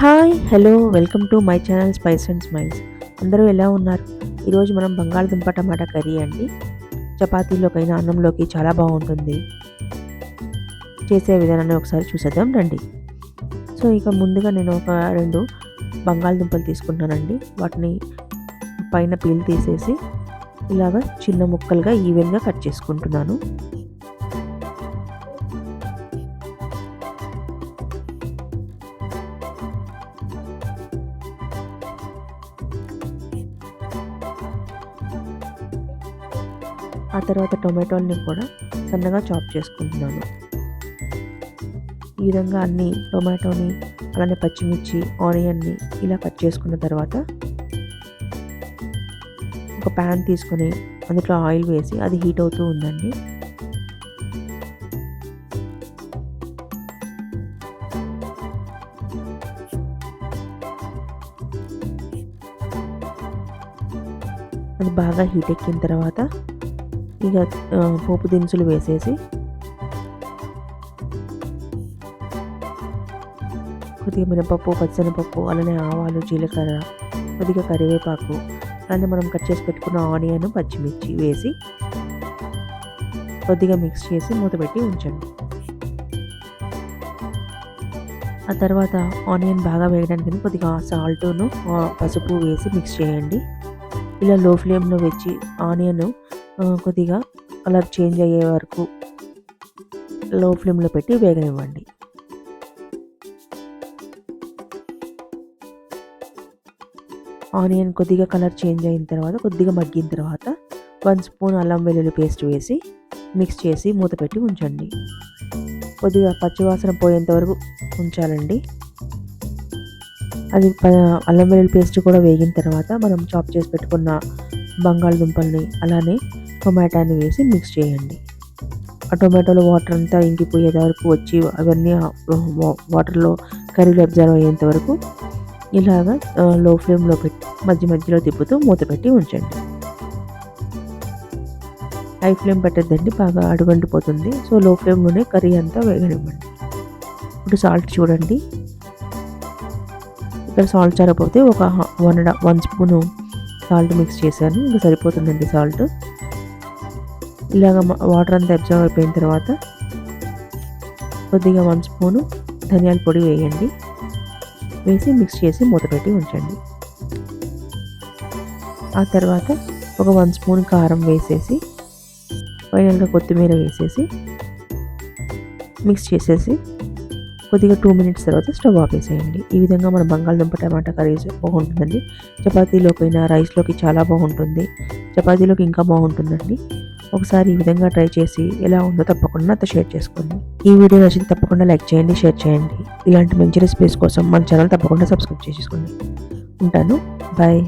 Hi hello welcome to my channel spice and smiles. అందరూ ఎలా ఉన్నారు? ఈరోజు మనం బంగాళదుంప టమాటా కర్రీ అండి. చపాతీలోకైనా అన్నంలోకి చాలా బాగుంటుంది. చేసే విధానాన్ని ఒకసారి చూసేద్దాం రండి. సో ఇక ముందుగా నేను ఒక రెండు బంగాళదుంపలు తీసుకుంటానండి వాటిని పైన పీల్ తీసేసి ఇలాగ చిన్న ముక్కలుగా ఈవెన్గా కట్ చేసుకుంటున్నాను. ఆ తర్వాత టొమాటోల్ని కూడా సన్నగా చాప్ చేసుకుంటున్నాను. ఈ విధంగా అన్ని టొమాటోని అలానే పచ్చిమిర్చి ఆనియన్ని ఇలా కట్ చేసుకున్న తర్వాత ఒక ప్యాన్ తీసుకొని అందులో ఆయిల్ వేసి అది హీట్ అవుతూ ఉందండి. అది బాగా హీట్ ఎక్కిన తర్వాత ఇక పోపు దినుసులు వేసేసి కొద్దిగా మినపప్పు పచ్చనపప్పు అలానే ఆవాలు జీలకర్ర కొద్దిగా కరివేపాకు అలానే మనం కట్ చేసి పెట్టుకున్న ఆనియన్ పచ్చిమిర్చి వేసి కొద్దిగా మిక్స్ చేసి మూత పెట్టి ఉంచండి. ఆ తర్వాత ఆనియన్ బాగా వేయడానికి కొద్దిగా సాల్ట్ను పసుపు వేసి మిక్స్ చేయండి. ఇలా లో ఫ్లేమ్లో వచ్చి ఆనియన్ కొద్దిగా కలర్ చేంజ్ అయ్యే వరకు లో ఫ్లేమ్లో పెట్టి వేగనివ్వండి. ఆనియన్ కొద్దిగా కలర్ చేంజ్ అయిన తర్వాత కొద్దిగా మగ్గిన తర్వాత వన్ స్పూన్ అల్లం వెల్లుల్లి పేస్ట్ వేసి మిక్స్ చేసి మూత పెట్టి ఉంచండి. కొద్దిగా పచ్చివాసన పోయేంత వరకు ఉంచాలండి. అది అల్లం వెల్లుల్లి పేస్ట్ కూడా వేగిన తర్వాత మనం చాప్ చేసి పెట్టుకున్న బంగాళదుంపల్ని అలానే టొమాటోని వేసి మిక్స్ చేయండి. ఆ టొమాటోలో వాటర్ అంతా ఇంకిపోయేంత వరకు వచ్చి అవన్నీ వాటర్లో కర్రీలు అబ్జర్వ్ అయ్యేంత వరకు ఇలాగా లో ఫ్లేమ్లో పెట్టి మధ్య మధ్యలో తిప్పుతూ మూత పెట్టి ఉంచండి. హై ఫ్లేమ్ పెట్టద్దండి బాగా అడుగంటిపోతుంది సో లో ఫ్లేమ్లోనే కర్రీ అంతా వేగనివ్వండి. ఇప్పుడు సాల్ట్ చూడండి. ఇక్కడ సాల్ట్ సరిపోతే ఒక one one spoon salt mix చేశాను ఇంకా సరిపోతుందండి సాల్ట్. ఇలాగ వాటర్ అంతా అబ్జర్వ్ అయిపోయిన తర్వాత కొద్దిగా వన్ స్పూను ధనియాల పొడి వేయండి. వేసి మిక్స్ చేసి మూత పెట్టి ఉంచండి. ఆ తర్వాత ఒక వన్ స్పూన్ కారం వేసేసి ఫైనల్గా కొత్తిమీర వేసేసి మిక్స్ చేసేసి కొద్దిగా టూ మినిట్స్ తర్వాత స్టవ్ ఆపేసేయండి ఈ విధంగా మన బంగాళదుంప టమాటా కర్రీ బాగుంటుందండి. చపాతీలోకైనా రైస్లోకి చాలా బాగుంటుంది. చపాతీలోకి ఇంకా బాగుంటుందండి. ఒకసారి ఈ విధంగా ట్రై చేసి ఎలా ఉందో తప్పకుండా నాతో షేర్ చేసుకోండి. ఈ వీడియో నచ్చితే తప్పకుండా లైక్ చేయండి షేర్ చేయండి. ఇలాంటి మంచి రెసిపీస్ కోసం మన ఛానల్ తప్పకుండా సబ్స్క్రైబ్ చేసుకోండి ఉంటాను. బాయ్.